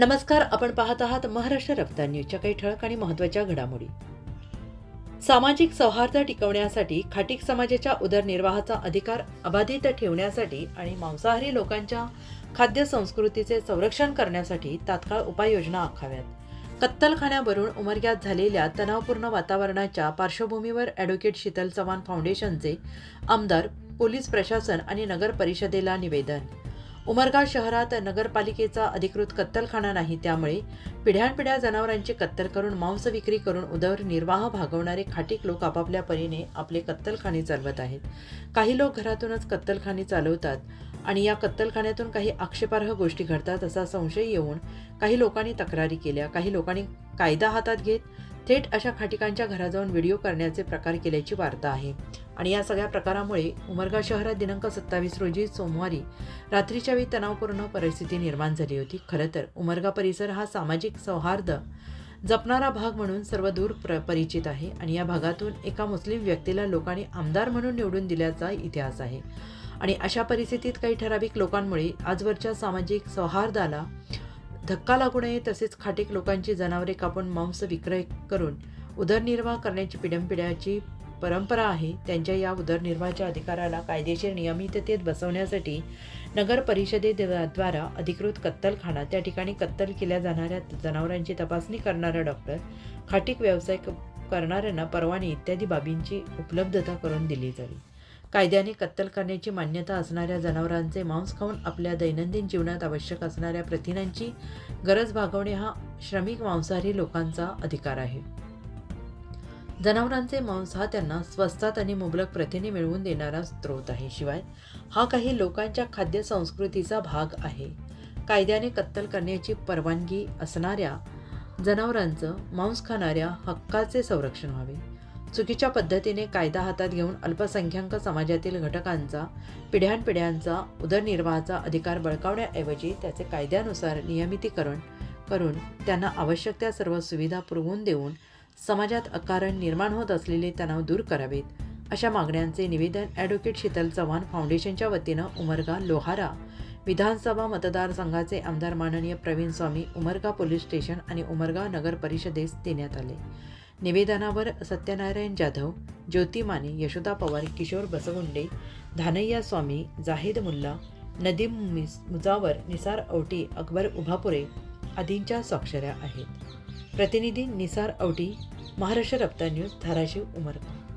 नमस्कार आपण पाहत आहात महाराष्ट्र रफ्तार न्यूजच्या काही ठळक आणि महत्त्वाच्या घडामोडी. सामाजिक सौहार्द टिकवण्यासाठी खाटीक समाजाच्या उदरनिर्वाहाचा अधिकार अबाधित ठेवण्यासाठी आणि मांसाहारी लोकांच्या खाद्य संस्कृतीचे संरक्षण करण्यासाठी तात्काळ उपाययोजना आखाव्यात. कत्तलखान्यावरून उमरग्यात झालेल्या तणावपूर्ण वातावरणाच्या पार्श्वभूमीवर ॲडव्होकेट शीतल चव्हाण फाउंडेशनचे आमदार पोलीस प्रशासन आणि नगर परिषदेला निवेदन. उमरगा शहरात नगरपालिकेचा अधिकृत कत्तलखाना नाही त्यामुळे पिढ्यानपिढ्या जनावरांची कत्तल करून मांस विक्री करून उदरनिर्वाह भागवणारे खाटीक लोक आपापल्या परीने आपले कत्तलखाने चालवत आहेत. काही लोक घरातूनच कत्तलखाने चालवतात आणि या कत्तलखान्यातून काही आक्षेपार्ह गोष्टी घडतात असा संशय येऊन काही लोकांनी तक्रारी केल्या. काही लोकांनी कायदा हातात घेत थेट अशा खाटिकांच्या घरा जाऊन व्हिडिओ करण्याचे प्रकार केल्याची वार्ता आहे. आणि या सगळ्या प्रकारामुळे उमरगा शहरात दिनांक सत्तावीस रोजी सोमवारी रात्रीच्या वेळी तणावपूर्ण परिस्थिती निर्माण झाली होती. खरं तर उमरगा परिसर हा सामाजिक सौहार्द जपणारा भाग म्हणून सर्व दूर प्र परिचित आहे आणि या भागातून एका मुस्लिम व्यक्तीला लोकांनी आमदार म्हणून निवडून दिल्याचा इतिहास आहे. आणि अशा परिस्थितीत काही ठराविक लोकांमुळे आजवरच्या सामाजिक सौहार्दाला धक्का लागू नये तसेच खाटीक लोकांची जनावरे कापून मांस विक्रय करून उदरनिर्वाह करण्याची पिढ्यानपिढ्याची परंपरा आहे. त्यांच्या या उदरनिर्वाहाच्या अधिकाराला कायदेशीर नियमिततेत बसवण्यासाठी नगर परिषदेद्वारा अधिकृत कत्तलखाना त्या ठिकाणी कत्तल केल्या जाणाऱ्या जनावरांची तपासणी करणारा डॉक्टर खाटीक व्यवसाय क- करणाऱ्यांना परवाने इत्यादी बाबींची उपलब्धता करून दिली जावी कायद्याने कत्तल करण्याची मान्यता असणाऱ्या जनावरांचे मांस खाऊन आपल्या दैनंदिन जीवनात आवश्यक असणाऱ्या प्रथिनांची गरज भागवणे हा श्रमिक मांसाहारी लोकांचा अधिकार आहे. जनावरांचे मांस हा त्यांना स्वस्तात आणि मुबलक प्रथिने मिळवून देणारा स्रोत आहे. शिवाय हा काही लोकांच्या खाद्य संस्कृतीचा भाग आहे. कायद्याने कत्तल करण्याची परवानगी असणाऱ्या जनावरांचं मांस खाणाऱ्या हक्काचे संरक्षण व्हावे. चुकीच्या पद्धतीने कायदा हातात घेऊन अल्पसंख्याक समाजातील घटकांचा पिढ्यानपिढ्यांचा उदरनिर्वाहाचा अधिकार बळकावण्याऐवजी त्याचे कायद्यानुसार नियमितीकरण करून त्यांना आवश्यक त्या सर्व सुविधा पुरवून देऊन समाजात अकारण निर्माण होत असलेले तणाव दूर करावेत अशा मागण्यांचे निवेदन ॲडव्होकेट शीतल चव्हाण फाउंडेशनच्या वतीनं उमरगा लोहारा विधानसभा मतदारसंघाचे आमदार माननीय प्रवीण स्वामी उमरगा पोलीस स्टेशन आणि उमरगा नगर परिषदेस देण्यात आले. निवेदनावर सत्यनारायण जाधव ज्योती माने यशोदा पवार किशोर बसवुंडे धानय्या स्वामी जाहिद मुल्ला नदीम मिस मुजावर निसार औटी अकबर उभापुरे आदींच्या स्वाक्षऱ्या आहेत. प्रतिनिधी निसार औटी महाराष्ट्र रप्ता न्यूज धाराशिव उमरगाव